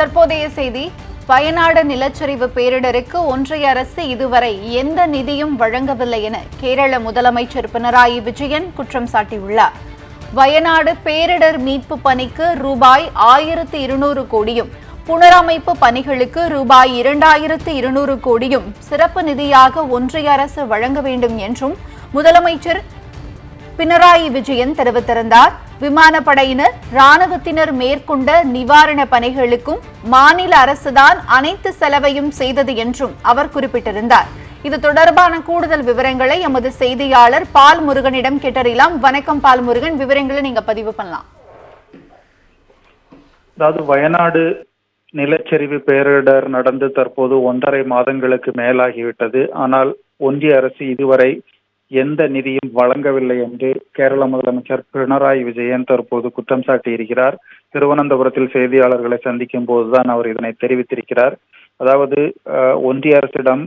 தற்போதைய செய்தி வயநாடு நிலச்சரிவு பேரிடருக்கு ஒன்றிய அரசு இதுவரை எந்த நிதியும் வழங்கவில்லை என கேரள முதலமைச்சர் பினராயி விஜயன் குற்றம் சாட்டியுள்ளார். வயநாடு பேரிடர் மீட்பு பணிக்கு ரூபாய் ஆயிரத்து இருநூறு கோடியும் புனரமைப்பு பணிகளுக்கு ரூபாய் இரண்டாயிரத்து இருநூறு கோடியும் சிறப்பு நிதியாக ஒன்றிய அரசு வழங்க வேண்டும் என்றும் முதலமைச்சர் பினராயி விஜயன் தெரிவித்திருந்தார். விமானப்படையினர் ராணுவத்தினர் மேற்கொண்ட நிவாரண பணிகளுக்கும் மாநில அரசுதான் அனைத்து செலவையும் செய்தது என்றும் அவர் குறிப்பிட்டிருந்தார். இது தொடர்பான கூடுதல் விவரங்களை எமது செய்தியாளர் பால் முருகனிடம் கேட்டறியலாம். வணக்கம் பால் முருகன் விவரங்களை நீங்க பதிவு பண்ணலாம். அதாவது வயநாடு நிலச்சரிவு பேரிடர் நடந்து தற்போது ஒன்றரை மாதங்களுக்கு மேலாகிவிட்டது. ஆனால் ஒன்றிய அரசு இதுவரை எந்த நிதியும் வழங்கவில்லை என்று கேரள முதலமைச்சர் பினராயி விஜயன் தற்போது குற்றம் சாட்டியிருக்கிறார். திருவனந்தபுரத்தில் செய்தியாளர்களை சந்திக்கும் போதுதான் அவர் இதனை தெரிவித்திருக்கிறார். அதாவது ஒன்றிய அரசிடம்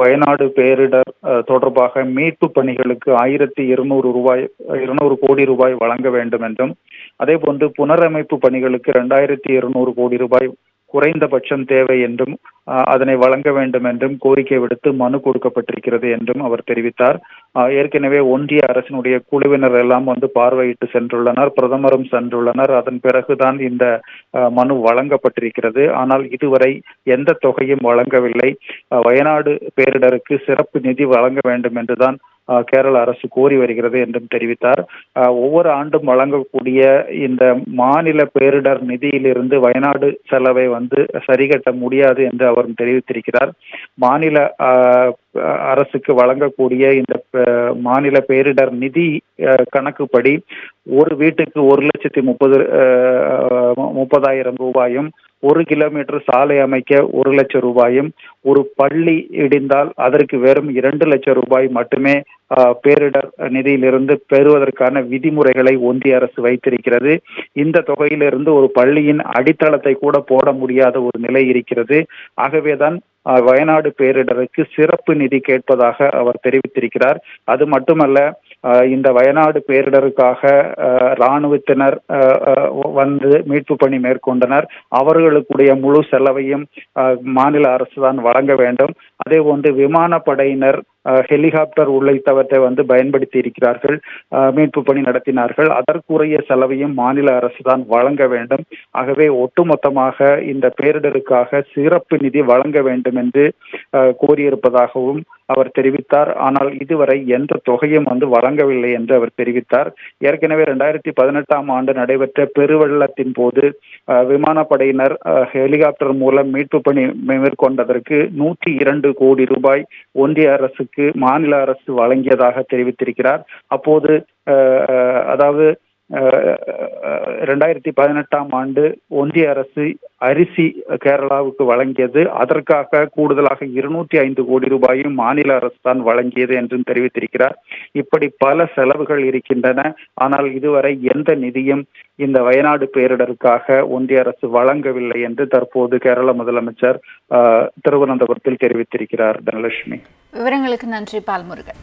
வயநாடு பேரிடர் தொடர்பாக மீட்பு பணிகளுக்கு ஆயிரத்தி இருநூறு ரூபாய் இருநூறு கோடி ரூபாய் வழங்க வேண்டும் என்றும் அதே போன்று புனரமைப்பு பணிகளுக்கு இரண்டாயிரத்தி இருநூறு கோடி ரூபாய் குறைந்தபட்சம் தேவை என்றும் அதனை வழங்க வேண்டும் என்றும் கோரிக்கை விடுத்து மனு கொடுக்கப்பட்டிருக்கிறது என்றும் அவர் தெரிவித்தார். ஏற்கனவே ஒன்றிய அரசினுடைய குழுவினர் எல்லாம் வந்து பார்வையிட்டு சென்றுள்ளனர் பிரதமரும் சென்றுள்ளனர். அதன் பிறகுதான் இந்த மனு வழங்கப்பட்டிருக்கிறது. ஆனால் இதுவரை எந்த தொகையும் வழங்கவில்லை. வயநாடு பேரிடருக்கு சிறப்பு நிதி வழங்க வேண்டும் என்றுதான் கேரள அரசு கோரி வருகிறது என்றும் தெரிவித்தார். ஒவ்வொரு ஆண்டும் வழங்கக்கூடிய இந்த மாநில பேரிடர் நிதியிலிருந்து வயநாடு செலவை வந்து சரிகட்ட முடியாது என்று அவரும் தெரிவித்திருக்கிறார். மாநில அஹ், அரசுக்கு வழங்கக்கூடிய இந்த மாநில பேரிடர் நிதி அஹ், கணக்குப்படி ஒரு வீட்டுக்கு ஒரு லட்சத்தி முப்பது முப்பதாயிரம் ரூபாயும் ஒரு கிலோமீட்டர் சாலை அமைக்க ஒரு லட்சம் ரூபாயும் ஒரு பள்ளி இடிந்தால் அதற்கு வெறும் இரண்டு லட்சம் ரூபாய் மட்டுமே பேரிடர் நிதியிலிருந்து பெறுவதற்கான விதிமுறைகளை ஒன்றிய அரசு வைத்திருக்கிறது. இந்த தொகையிலிருந்து ஒரு பள்ளியின் அடித்தளத்தை கூட போட முடியாத ஒரு நிலை இருக்கிறது. ஆகவேதான் வயநாடு பேரிடருக்கு சிறப்பு நிதி கேட்பதாக அவர் தெரிவித்திருக்கிறார். அது மட்டுமல்ல இந்த வயநாடு பேரிடருக்காக இராணுவத்தினர் அஹ், அஹ், வந்து மீட்பு பணி மேற்கொண்டனர். அவர்களுக்குடைய முழு செலவையும் அஹ், மாநில அரசு தான் வழங்க வேண்டும். அதே போன்று விமானப்படையினர் ஹெலிகாப்டர் உள்ளிட்டவற்றை வந்து பயன்படுத்தி இருக்கிறார்கள். மீட்பு பணி நடத்தினார்கள். அதற்குரிய செலவையும் மாநில அரசு தான் வழங்க வேண்டும். ஆகவே ஒட்டுமொத்தமாக இந்த பேரிடருக்காக சிறப்பு நிதி வழங்க வேண்டும் என்று கோரியிருப்பதாகவும் அவர் தெரிவித்தார். ஆனால் இதுவரை எந்த தொகையும் வந்து வழங்கவில்லை என்று அவர் தெரிவித்தார். ஏற்கனவே இரண்டாயிரத்தி பதினெட்டாம் ஆண்டு நடைபெற்ற பெருவெள்ளத்தின் போது விமானப்படையினர் ஹெலிகாப்டர் மூலம் மீட்பு பணி மேற்கொண்டதற்கு நூற்றி இரண்டு கோடி ரூபாய் ஒன்றிய அரசுக்கு மாநில அரசு வழங்கியதாக தெரிவித்திருக்கிறார். அப்போது அதாவது ரெண்டாயிரத்தி பதினெட்டாம் ஆண்டு ஒன்றிய அரசு அரிசி கேரளாவுக்கு வழங்கியது. அதற்காக கூடுதலாக இருநூற்றி ஐந்து கோடி ரூபாயும் மாநில அரசு தான் வழங்கியது என்றும் தெரிவித்திருக்கிறார். இப்படி பல செலவுகள் இருக்கின்றன. ஆனால் இதுவரை எந்த நிதியும் இந்த வயநாடு பேரிடருக்காக ஒன்றிய அரசு வழங்கவில்லை என்று தற்போது கேரள முதலமைச்சர் திருவனந்தபுரத்தில் தெரிவித்திருக்கிறார் தனலட்சுமி. விவரங்களுக்கு நன்றி பால்முருகன்.